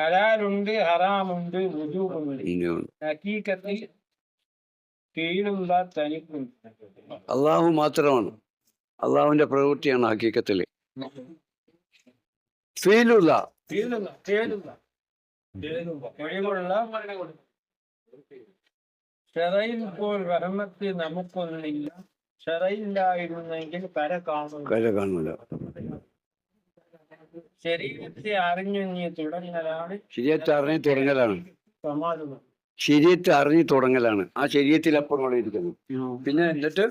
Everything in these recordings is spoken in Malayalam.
ഹലാലുണ്ട് ഹറാമുണ്ട് ഹക്കീക്കത്തിൽ കീഴുള്ള തനിക്കുണ്ട്. അള്ളാഹു മാത്രമാണ്. അള്ളാഹുവിന്റെ പ്രവൃത്തിയാണ് ഹക്കീക്കത്തിൽ ഫീലുള്ള. ഷെറയിൽ ഇപ്പോൾ റഹ്മത്ത് നമുക്കൊന്നില്ല. ഷെറയില്ലായിരുന്നെങ്കിൽ കര കാണുന്നില്ല ശരീരത്തെ അറിഞ്ഞു നീ തുടങ്ങലാണ്. ശരീരത്തെ അറിഞ്ഞു തുടങ്ങലാണ്. സമാധാനം. ശരീരത്തെ അറിഞ്ഞു തുടങ്ങലാണ്. ആ ശരീരത്തിലപ്പുറം ഇരിക്കുന്നു. പിന്നെ എന്നിട്ട്?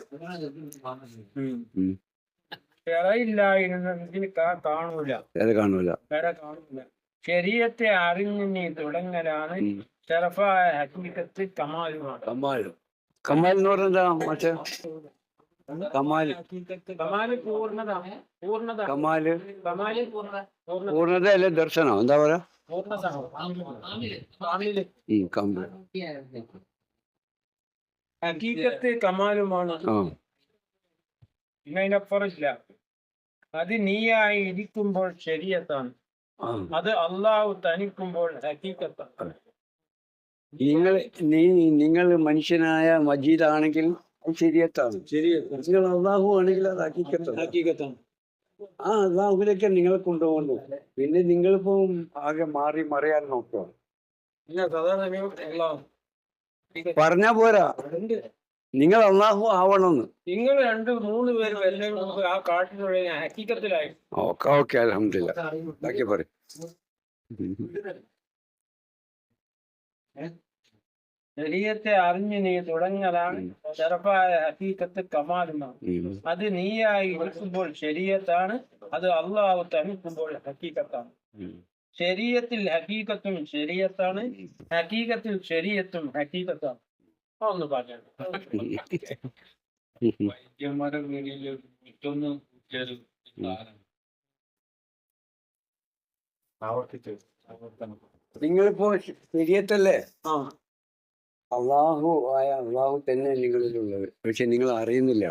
കാണൂല. കാണൂല. ശരീരത്തെ അറിഞ്ഞു നീ തുടങ്ങലാണ്. ഉം. ഷെറഫായ ഹക്കീക്കത്ത് കമാലുമാണ്. കമാൽ. കമാൽ എന്ന് പറഞ്ഞാ മറ്റേ കമാൽ കമാൽ. പൂർണത. പൂർണത. കമാൽ. കമാൽ പൂർണത. പൂർണത. അല്ലെ ദർശനം. എന്താ പറയാ? കാമിൽ ഹക്കീക്കത്ത് കമാലുമാണ്. ആ. ഇതിനപ്പുറമില്ല അത് നീയായി ഇരിക്കുമ്പോൾ ശരിയത്താണ് അത് അള്ളാഹു തനിക്കുമ്പോൾ ഹക്കീക്കത്താണ്. നിങ്ങൾ നീ നിങ്ങൾ മനുഷ്യനായ മജീദ് മജീദാണെങ്കിൽ അത് ശരിയത്താണ് നിങ്ങൾ അള്ളാഹു ആണെങ്കിൽ അത് ഹക്കീക്കത്താണ് ആ അള്ളാഹുവിലേക്ക് നിങ്ങളെ കൊണ്ടുപോകുന്നു. പിന്നെ നിങ്ങളിപ്പോ ആകെ മാറി മറിയാൻ നോക്കുക. പറഞ്ഞ പോരാ. നിങ്ങൾ അള്ളാഹു ആവണമെന്ന്. നിങ്ങൾ രണ്ട് മൂന്ന് പേരും എല്ലാവരും ആ കാട്ടിനുള്ളിൽ ഹക്കീക്കത്തിലായി ഓക്കെ ഓക്കെ അലഹമില്ല ബാക്കി പറയും. ശരീരത്തെ അറിഞ്ഞു നീ തുടങ്ങലാണ്. ചെറുപ്പായ ഹക്കീക്കത്ത് കമാലുമാണ്. അത് നീയായി എടുക്കുമ്പോൾ ശരീരത്താണ്. അത് അള്ളാഹു തണിക്കുമ്പോൾ ഹക്കീക്കത്താണ്. ശരീരത്തിൽ ഹക്കീക്കത്തും ശരീരത്താണ്. ഹക്കീക്കത്തിൽ ശരീരത്തും ഹക്കീക്കത്താണ്. ഒന്ന് പറഞ്ഞു. വൈദ്യന്മാരുടെ മറ്റൊന്ന് നിങ്ങളിപ്പോ ശരിയത്തല്ലേ ആ. അള്ളാഹു ആയ അള്ളാഹു തന്നെ നിങ്ങളിലുള്ളത്. പക്ഷെ നിങ്ങൾ അറിയുന്നില്ല.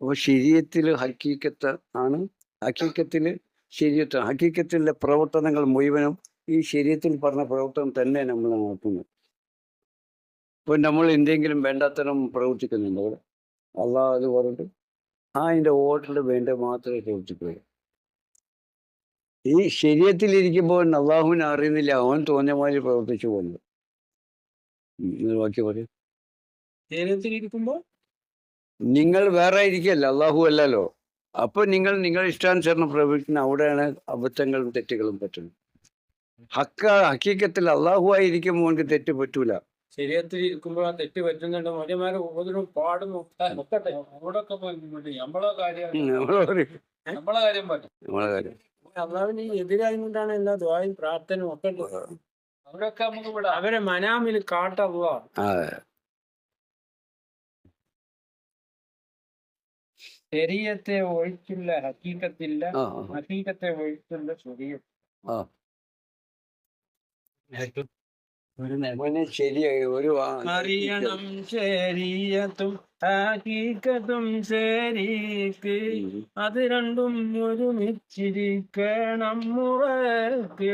അപ്പൊ ശരീരത്തിൽ ഹക്കീക്കത്ത് ആണ്. ഹക്കീക്കത്തിൽ ശരീരത്ത് ഹക്കീക്കത്തിലെ പ്രവർത്തനങ്ങൾ മുഴുവനും ഈ ശരീരത്തിൽ പറഞ്ഞ പ്രവർത്തനം തന്നെ നമ്മൾ നടത്തുന്നു. ഇപ്പൊ നമ്മൾ എന്തെങ്കിലും വേണ്ടാത്തരം പ്രവർത്തിക്കുന്നുണ്ട് അവിടെ. അള്ളാഹ് അത് പറഞ്ഞിട്ട് ആ അതിന്റെ ഓർഡറിൽ വേണ്ട മാത്രമേ പ്രവർത്തിക്കുകയുള്ളൂ. ഈ ശരീരത്തിലിരിക്കുമ്പോൾ അള്ളാഹുവിനെ അറിയുന്നില്ല. അവൻ തോന്നിയ മാതിരി പ്രവർത്തിച്ചു പോകുന്നത് നിങ്ങൾ ബാക്കി പറയും ശരീരത്തിൽ ഇരിക്കുമ്പോൾ നിങ്ങൾ വേറെ ഇരിക്കല്ല അള്ളാഹു അല്ലല്ലോ. അപ്പൊ നിങ്ങൾ നിങ്ങളുടെ ഇഷ്ടാനുസരണം പ്രവർത്തിക്കുന്ന അവിടെയാണ് അബദ്ധങ്ങളും തെറ്റുകളും പറ്റുന്നത്. ഹക്ക ഹക്കീക്കത്തിൽ അള്ളാഹു ആയിരിക്കുമ്പോൾ അവനക്ക് തെറ്റ് പറ്റൂല. ശരീരത്തിൽ ഇരിക്കുമ്പോൾ ആ തെറ്റ് പറ്റുന്നുണ്ട്. മനുഷ്യന്മാരെ ഉപദ്രവം പാടും. ഒക്കെ നോക്കട്ടെ അവിടൊക്കെ പോയി നമ്മളെ കാര്യം നമ്മൾ കാര്യം. പറ്റും നമ്മളെ കാര്യം അള്ളാവിന് എതിരായി കൊണ്ടാണ് എല്ലാ ദ്വായും പ്രാർത്ഥനയും ഒക്കെ. അവരൊക്കെ നമുക്ക് ഇവിടെ അവരെ മനാമിൽ കാട്ടവ ആ ശരീരത്തെ ഒഴിച്ചുള്ള ഹക്കീക്കത്തില്ല ഹക്കീക്കത്തെ ഒഴിച്ചുള്ള ശരീരം. അറിയണം ശരീരത്തും ഹക്കീക്കത്തും ശരീക്ക്. അത് രണ്ടും ഒരുമിച്ചിരിക്കണം മുറക്ക്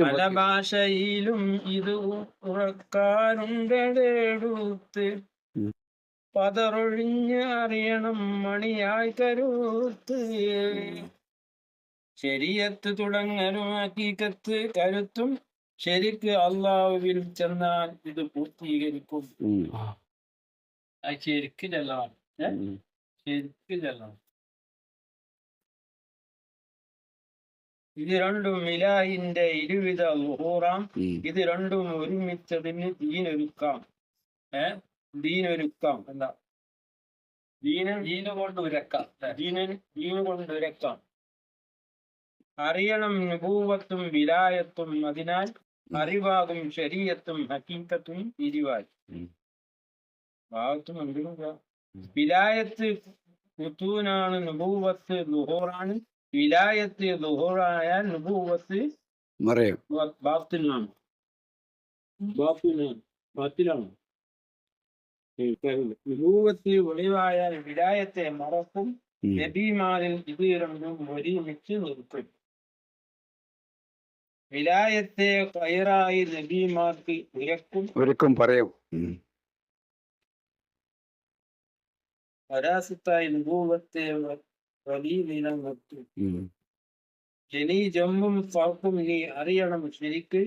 പല ഭാഷയിലും ഇത് ഉറക്കാനുണ്ടെടുത്ത് ഉം. പതറൊഴിഞ്ഞ് അറിയണം മണിയായി കരുത്ത്. ശരിയത്ത് തുടങ്ങലും ഹക്കീക്കത്ത് കരുത്തും ശരിക്ക് അള്ളാഹുവിൽ ചെന്നാൽ ഇത് പൂർത്തീകരിക്കും. ഉം, അത് ഇത് രണ്ടും മിലാഹിന്റെ ഇരുവിധ ലുഹൂറാം ഉം. ഇത് രണ്ടും ഒരുമിച്ചതിന് ദീനൊരുക്കാം. ഏ? ദീനൊരുക്കാം. എന്താ? ദീന ദീന കൊണ്ട് ഉരക്കാം ദീനന് ദീന കൊണ്ട് ഉരക്കാം അറിയണം നുപൂവത്തും വിലായത്തും. അതിനാൽ അറിവാകും ശരീരത്തും ഹക്കീക്കത്തും ഇരുവായി. ഭാഗത്തും എന്തിനും വിലായത്ത് കുത്തൂനാണ് നുപൂവത്ത് ലുഹൂറാണ് വിലായത്ത് ലുഹൂറായാൽ നുപൂവത്ത് മറിയം. ബാത്തിലാണ്. ബാത്തിലാണ്. ബാത്തിലാണ്. നുപൂവത്ത് ഒളിവായാൽ വിലായത്തെ മറക്കും. നബിമാരിൽ ഇത് രണ്ടും ഒരുമിച്ച് നിർത്തും. വിലായത്തെ കയറായി നബിമാർക്ക് ഉയർക്കും. ഒരുക്കും പറയും. പരാസത്തായി വരാസത്തായി നിലനിർത്തും ഉം. ഇനി ജമ്മും ഫർക്കും നീ അറിയണം ശരിക്ക്.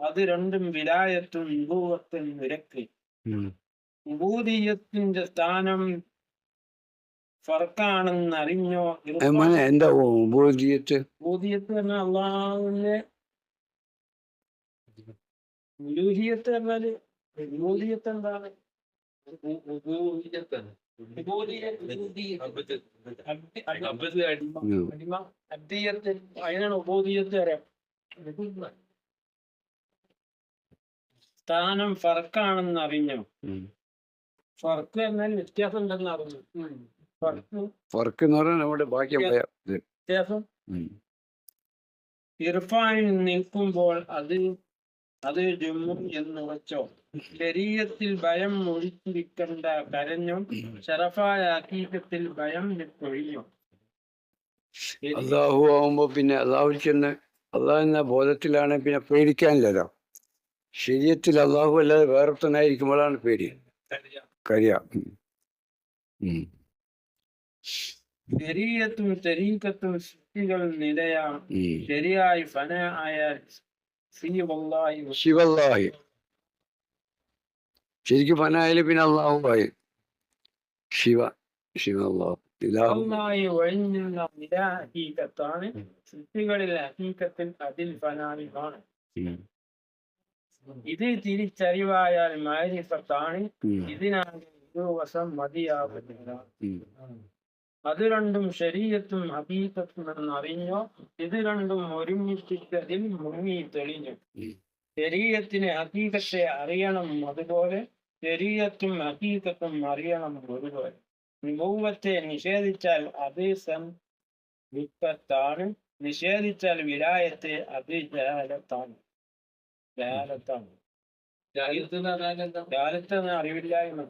അത് രണ്ടും വിലായത്തും വിഭൂവത്തും വിരക്ക് ഉം. ഉബൂദിയത്തിന്റെ സ്ഥാനം ഫർക്കാണെന്ന് അറിഞ്ഞോ എന്താ ഭൂതീയത്ത് ഭൂതീയത്ത് പറഞ്ഞാൽ അള്ളാഹുവിന്റെ ഉലൂഹിയത്ത് പറഞ്ഞാൽ ഉബൂദിയത്ത് എന്താണ്? ഉ- അതിനാണ് ഉബൂദിയത്ത് പറയാം. സ്ഥാനം ഫർക്കാണെന്ന് അറിഞ്ഞോ. ഫർക്ക് എന്നാൽ വ്യത്യാസം ഉണ്ടെന്ന് അറിഞ്ഞു ഫർക്ക് എന്ന് പറഞ്ഞാൽ നമ്മുടെ ബാക്കി. വ്യത്യാസം. ഇർഫാനിൽ നിൽക്കുമ്പോൾ അത് അത് ജുമ്മും എന്ന് വെച്ചോ. ശരീരത്തിൽ ഭയം ഒഴിച്ചിരിക്കേണ്ട കരഞ്ഞോ ഷറഫായ അക്കീക്കത്തിൽ ഭയം നിൽക്കൊഴിഞ്ഞോ അള്ളാഹു ആവുമ്പോ പിന്നെ അള്ളാഹു ചെന്ന് അള്ളാഹ് എന്ന ബോധത്തിലാണ് പിന്നെ പേടിക്കാനില്ലല്ലോ. ശരീരത്തിൽ അള്ളാഹു അല്ലാതെ വേറൊത്തനായിരിക്കുമ്പോഴാണ് പേടി. കരിയ. ശരീരത്തും ശരീരത്തും നിലയാം. ഉം. ശരിയായി ഫന ശിവല്ലാഹി ശരിക്കും പനായാലും പിന്നെ അള്ളാഹു ആയി ശിവ ശിവ അള്ളാഹു ഇലാഹു അള്ളാഹി ഒഴിഞ്ഞുള്ള നിരാഹീകത്താണ് സൃഷ്ടികളിൽ ഹീകത്തിൽ അതിൽ ഫനാവിമാണ് ഉം. ഇത് തിരിച്ചറിവായാൽ മാരിഫത്താണ് ഇതിനാണ് ഒരു ദിവസം മതിയാകുന്നില്ല. അത് രണ്ടും ശരീരത്തും ഹബീസത്തും എന്നറിഞ്ഞോ ഇത് രണ്ടും ഒരുമിപ്പിച്ചതിൽ മുങ്ങി തെളിഞ്ഞു. ശരീഅത്തിനെ ശരീരത്തിന് ഹക്കീകത്തെ അറിയണം അതുപോലെ ശരീരത്തും ഹക്കീകത്തും അറിയണം ഒരുപോലെ. നിബൂവത്തെ നിഷേധിച്ചാൽ അത് സം വിപ്പത്താണ്. നിഷേധിച്ചാൽ വിലായത്തെ അത് ജാലത്താണ് ജാലത്താണ് ജാലത്ത് എന്ന അറിവില്ലായ്മ.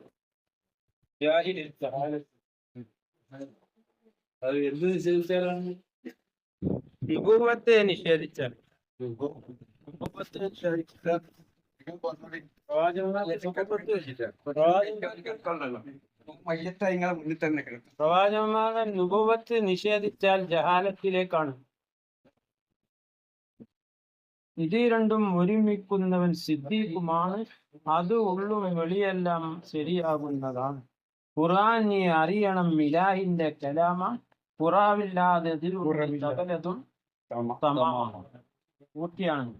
ജാഹിൽ ജഹാലത്ത് അത് എന്ത് നിഷേധിച്ചാലാണ്? വിഭവത്തെ നിഷേധിച്ചാൽ. നിഷേധിച്ചാൽ. പ്രവാചകന്മാരുടെ നിഷേധിച്ചാൽ. ജഹാലത്തിലേക്കാണ്. ഇത് രണ്ടും ഒരുമിക്കുന്നവൻ സിദ്ദീഖുമാണ്. അത് ഉള്ളും വെളിയെല്ലാം ശരിയാകുന്നതാണ്. ഖുറാൻ നീ അറിയണം മിലാഹിന്റെ കലാമ തമാമാണ് പൂർത്തിയാണ്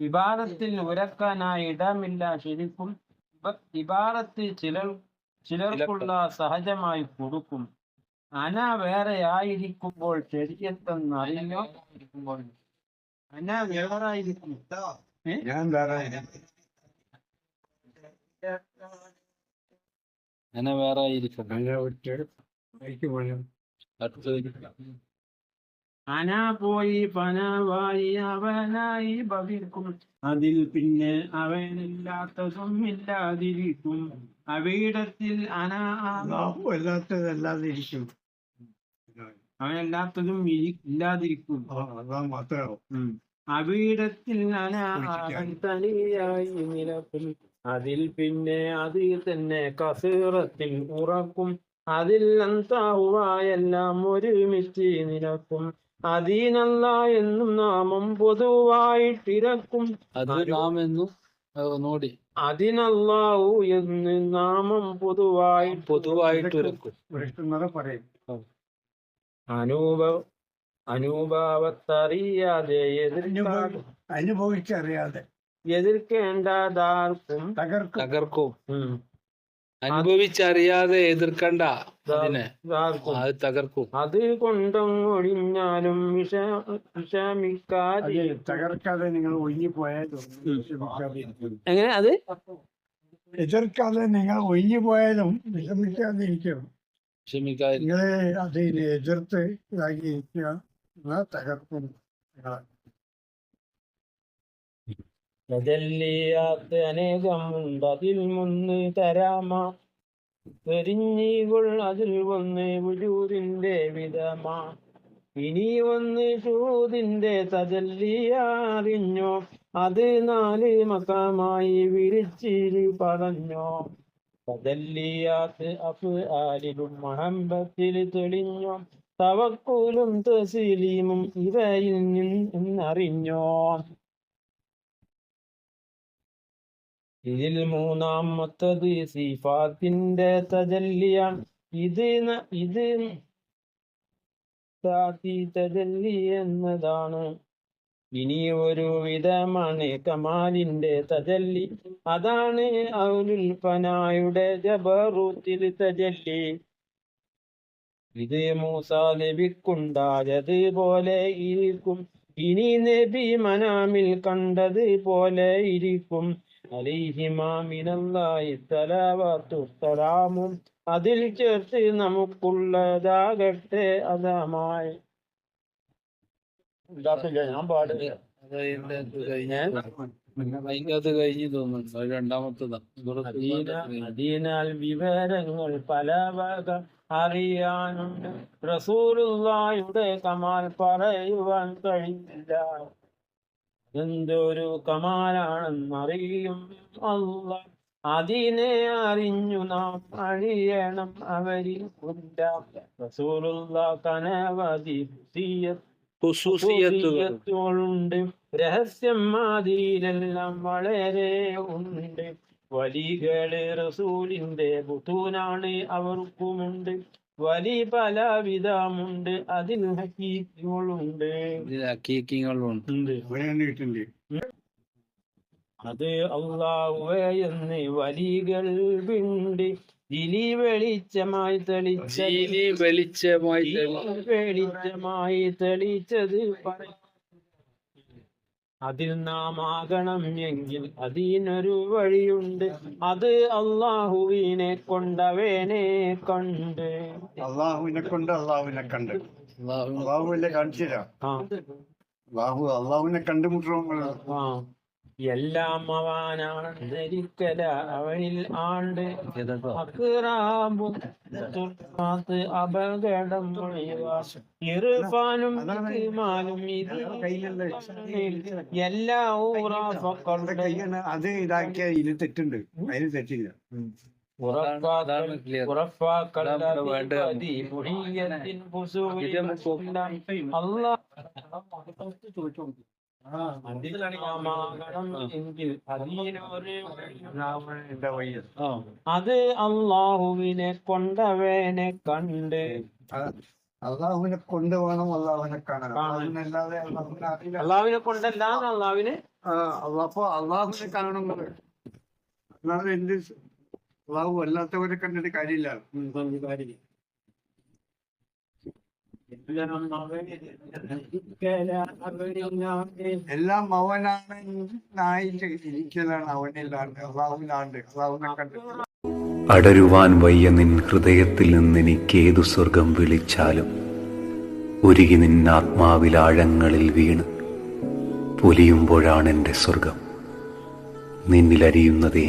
വിഭാഗത്തിൽ ഉരക്കാനായി ഇടമില്ല ശരിക്കും. വിഭാഗത്തിൽ വിവാദത്തിൽ ചിലർ ചിലർക്കുള്ള സഹജമായി കൊടുക്കും. അന വേറെ ആയിരിക്കുമ്പോൾ ശരിയെത്തെന്ന് അറിഞ്ഞോ അന വേറെ ആയിരിക്കും അന വേറെ ആയിരിക്കും അന പോയി പനവായി അവനായി ഭവിക്കും. അതിൽ പിന്നെ അവനില്ലാത്തതും ഇല്ലാതിരിക്കും. അവയിടത്തിൽ അന അവനല്ലാത്തതും ഇല്ലാതിരിക്കും അവയിടത്തിൽ അന തനിയായി നിലക്കും. അതിൽ പിന്നെ അതിൽ തന്നെ കസീറത്തിൽ ഉറക്കും. അതിൽ നന്താവുവായെല്ലാം ഒരുമിച്ച് നിരക്കും. അതീനല്ല എന്നും നാമം പൊതുവായിട്ടിരക്കും അത് നാം എന്നും അത് ഒന്നുകൂടി. അതിനല്ലാവു എന്ന് നാമം പൊതുവായി പൊതുവായിട്ട് വരക്കും പറയും. അനൂപ അനുഭാവത്തറിയാതെ അനുഭവിച്ചറിയാതെ. എതിർക്കേണ്ടതാർക്കും തകർക്കും. തകർക്കും. അനുഭവിച്ചറിയാതെ എതിർക്കണ്ട അതിനെ. അത് തകർക്കും. അത് കൊണ്ടൊഴിഞ്ഞാലും വിഷ വിഷമിക്കാതെ തകർക്കാതെ നിങ്ങൾ ഒഴിഞ്ഞുപോയാൽ എങ്ങനെ? അത്? എതിർക്കാതെ നിങ്ങൾ ഒഴിഞ്ഞുപോയാലും വിഷമിക്കാതെ ഇരിക്കും ക്ഷമിക്കാതെ നിങ്ങൾ അതിനെ എതിർത്ത് ഇതാക്കി ഇരിക്കുക തകർക്കും. നിങ്ങളെ പ്രജല്ലിയാത്ത് അനേകമുണ്ട് അതിൽ മുന്ന് തരാമ. പെരിഞ്ഞീകൾ അതിൽ വന്ന് വിടൂരിന്റെ വിധമാ. ഇനി ഒന്ന് ഷൂതിന്റെ തജല്ലിയറിഞ്ഞോ അത് നാല് മക്കമായി വിരിച്ചിരി പറഞ്ഞോ തജല്ലിയാത്ത് അഫ് ആലിലും മഹമ്പത്തിൽ തെളിഞ്ഞോ തവക്കൂലും തസീലീമും ഇവയിൽ നിന്നറിഞ്ഞോ ഇതിൽ മൂന്നാമത്തത് സിഫാത്തിന്റെ തജല്ലിയാണ്. ഇത് ഇത് തജല്ലി എന്നതാണ്. ഇനി ഒരു വിധമാണ് കമാലിന്റെ തജല്ലി. അതാണ് ഔലുൽ ഫനായുടെ ജബറൂത്തിൽ തജല്ലി. ഇത് മൂസ നബിക്കുണ്ടായത് പോലെ ഇരിക്കും. ഇനി നബി മനാമിൽ കണ്ടത് പോലെ ഇരിക്കും. തലവാത്തുത്തലാമും അതിൽ ചേർത്ത് നമുക്കുള്ളതാകട്ടെ. അതാമായി. ഞാൻ പാടില്ല. അത് കഴിഞ്ഞ് തോന്നുന്നു വിവരങ്ങൾ പല വക അറിയാനുണ്ട്. റസൂലുള്ളായുടെ കമാൽ പറയുവാൻ കഴിയില്ല എന്തൊരു കമാലാണെന്നറിയും. അല്ല അതിനെ അറിഞ്ഞു നാം അഴിയണം അവരിൽ കനവധി ുണ്ട് രഹസ്യം മാതിരിയിലെല്ലാം വളരെ ഉണ്ട്. വലികൾ റസൂലിന്റെ ബുധൂനാണ് അവർക്കുമുണ്ട്. വലി പലവിധമുണ്ട്. അതിൽ ഹക്കീക്കുകളുണ്ട്. ഉണ്ട്. അത് അള്ളാഹുവെന്ന് വലികൾ ഉണ്ട് ദിലി വെളിച്ചമായി തെളിച്ച ജീലി വെളിച്ചമായി വെളിച്ചമായി തെളിച്ചത്. പറ- അതിൽ നാം ആകണം എങ്കിൽ അതിനൊരു വഴിയുണ്ട്. അത് അള്ളാഹുവിനെ കൊണ്ടവേനെ കണ്ട്. അള്ളാഹുവിനെ കൊണ്ട് അള്ളാഹുവിനെ കണ്ട്. അള്ളാഹു അള്ളാഹുവിനെ കാണിച്ചില്ല തരാം. അള്ളാഹു അള്ളാഹുവിനെ കണ്ടുമുട്ടുമ്പോൾ ആ എല്ലാം അവനാണ് ധരിക്കല അവനിൽ ആണ്ട് അക്റാബും അപകടം ഇറുപാനും ഇത് എല്ലാ ഊറാഫക്കളുടെയും അത് ഇതാക്കിയ ഇത് തെറ്റുണ്ട്. അതിന് തെറ്റില്ല. അത് അള്ളാഹുവിനെ കൊണ്ടവേനെ കണ്ട്. അള്ളാഹുവിനെ കൊണ്ടുപോകണം അള്ളാഹുവിനെ കാണണം അല്ലാതെ അള്ളാഹുവിനെ കൊണ്ടല്ല അള്ളാഹുവിനെ അപ്പൊ അള്ളാഹുവിനെ കാണണം അല്ലാതെ എന്ത് അള്ളാഹു അല്ലാത്തവരെ കണ്ടിട്ട് കാര്യമില്ല. എല്ലാം അവനാണ്. ഇരിക്കലാണ് അള്ളാഹുവിനെ കണ്ടിട്ട് അടരുവാൻ വയ്യ നിൻ ഹൃദയത്തിൽ നിന്ന് നിന്നെനിക്കേതു സ്വർഗം വിളിച്ചാലും ഉരുകി നിൻ ആത്മാവിലാഴങ്ങളിൽ വീണ് പൊലിയുമ്പോഴാണെന്റെ സ്വർഗം. നിന്നിലരിയുന്നതേ